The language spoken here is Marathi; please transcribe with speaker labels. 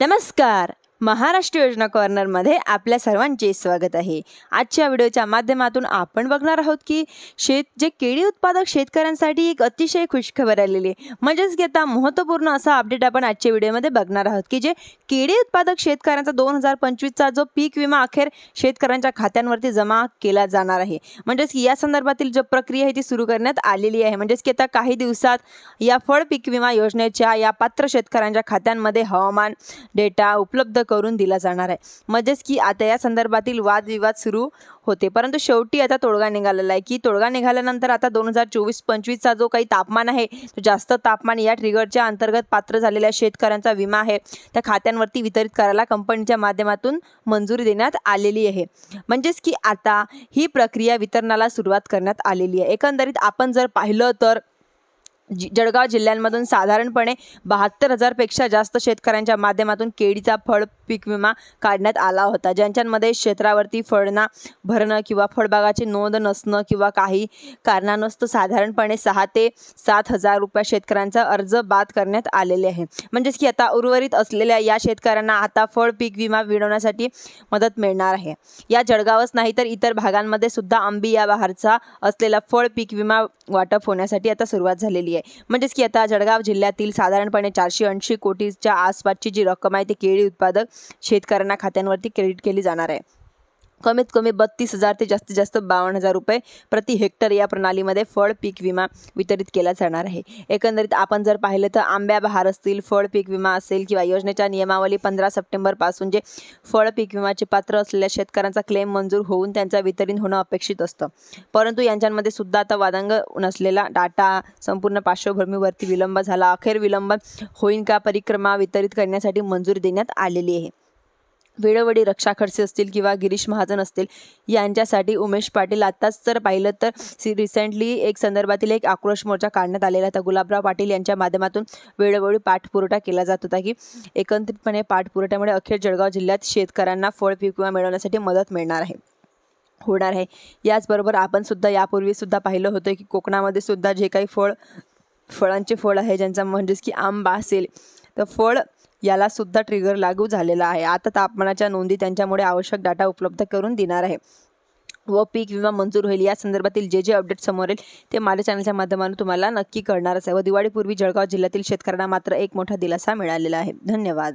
Speaker 1: नमस्कार. महाराष्ट्र योजना कॉर्नरमध्ये आपल्या सर्वांचे स्वागत आहे. आजच्या व्हिडिओच्या माध्यमातून आपण बघणार आहोत की शेत जे केळी उत्पादक शेतकऱ्यांसाठी एक अतिशय खुशखबर आलेली आहे. म्हणजेच की आता महत्त्वपूर्ण असा अपडेट आपण आजच्या व्हिडिओमध्ये बघणार आहोत की जे केळी उत्पादक शेतकऱ्यांचा दोन हजार पंचवीसचा जो पीक विमा अखेर शेतकऱ्यांच्या खात्यांवरती जमा केला जाणार आहे. म्हणजेच की या संदर्भातील जो प्रक्रिया आहे ती सुरू करण्यात आलेली आहे. म्हणजेच की आता काही दिवसात या फळ पीक विमा योजनेच्या या पात्र शेतकऱ्यांच्या खात्यांमध्ये हवामान डेटा उपलब्ध करून दिला जाणार आहे. म्हणजेच की आता या संदर्भातील वादविवाद सुरू होते. परंतु शेवटी आता तोडगा निघालेला आहे. की तोडगा निघाल्यानंतर आता दोन हजार चोवीस पंचवीसचा जो काही तापमान आहे तो जास्त तापमान या ट्रिगरच्या अंतर्गत पात्र झालेल्या शेतकऱ्यांचा विमा आहे. त्या खात्यांवरती वितरित करायला कंपनीच्या माध्यमातून मंजुरी देण्यात आलेली आहे. म्हणजेच की आता ही प्रक्रिया वितरणाला सुरुवात करण्यात आलेली आहे. एकंदरीत आपण जर पाहिलं तर जि जळगाव जिल्ह्यांमधून साधारणपणे बहात्तर हजारपेक्षा जास्त शेतकऱ्यांच्या माध्यमातून केळीचा फळ पीक विमा काढण्यात आला होता. ज्यांच्यामध्ये क्षेत्रावरती फळना भरणं किंवा फळबागाची नोंद नसणं किंवा काही कारणानसतं साधारणपणे सहा ते सात हजार रुपये शेतकऱ्यांचा अर्ज बाद करण्यात आलेले आहे. म्हणजेच की आता उर्वरित असलेल्या या शेतकऱ्यांना आता फळ पीक विमा मिळवण्यासाठी मदत मिळणार आहे. या जळगावच नाही तर इतर भागांमध्ये सुद्धा आंबी या बहारचा असलेला फळ पीक विमा वाटप होण्यासाठी आता सुरुवात झालेली आहे. म्हणजेच की आता जळगाव जिल्ह्यातील साधारणपणे चारशे ऐंशी कोटीच्या आसपासची जी रक्कम आहे ती केळी उत्पादक शेतकऱ्यांना खात्यांवरती क्रेडिट केली जाणार आहे. कमीत कमी बत्तीस हजार ते जास्तीत जास्त बावन्न हजार रुपये प्रति हेक्टर या प्रणालीमध्ये फळ पीक विमा वितरित केला जाणार आहे. एकंदरीत आपण जर पाहिलं तर आंब्या बहार असतील फळ पीक विमा असेल किंवा योजनेच्या नियमावली पंधरा सप्टेंबरपासून जे फळ पीक विमाचे पात्र असलेल्या शेतकऱ्यांचा क्लेम मंजूर होऊन त्यांचा वितरण होणं अपेक्षित असतं. परंतु यांच्यामध्ये सुद्धा आता वादांग नसलेला डाटा संपूर्ण पार्श्वभूमीवरती विलंब झाला. अखेर विलंब होईन का परिक्रमा वितरित करण्यासाठी मंजुरी देण्यात आलेली आहे. वेळोवेळी रक्षा खडसे असतील किंवा गिरीश महाजन असतील यांच्यासाठी उमेश पाटील आत्ताच जर पाहिलं तर सी रिसेंटली एक संदर्भातील एक आक्रोश मोर्चा काढण्यात आलेला होता. गुलाबराव पाटील यांच्या माध्यमातून वेळोवेळी पाठपुरवठा केला जात होता की एकत्रितपणे पाठपुरवठ्यामुळे अखेर जळगाव जिल्ह्यात शेतकऱ्यांना फळ पीक विमा मिळवण्यासाठी मदत मिळणार आहे. होणार आहे. याचबरोबर आपण सुद्धा यापूर्वी सुद्धा पाहिलं होतं की कोकणामध्ये सुद्धा जे काही फळ फळांचे फळ आहे ज्यांचा म्हणजेच की आंबा असेल तर फळ याला सुद्धा ट्रिगर लागू झालेला आहे. आता तापमानाच्या नोंदी त्यांच्यामुळे आवश्यक डाटा उपलब्ध करून देणार आहे. व पीक विमा मंजूर होईल. या संदर्भातील जे जे अपडेट समोर येईल ते माझ्या चॅनलच्या माध्यमातून तुम्हाला नक्की कळणारच आहे. व दिवाळीपूर्वी जळगाव जिल्ह्यातील शेतकऱ्यांना मात्र एक मोठा दिलासा मिळालेला आहे. धन्यवाद.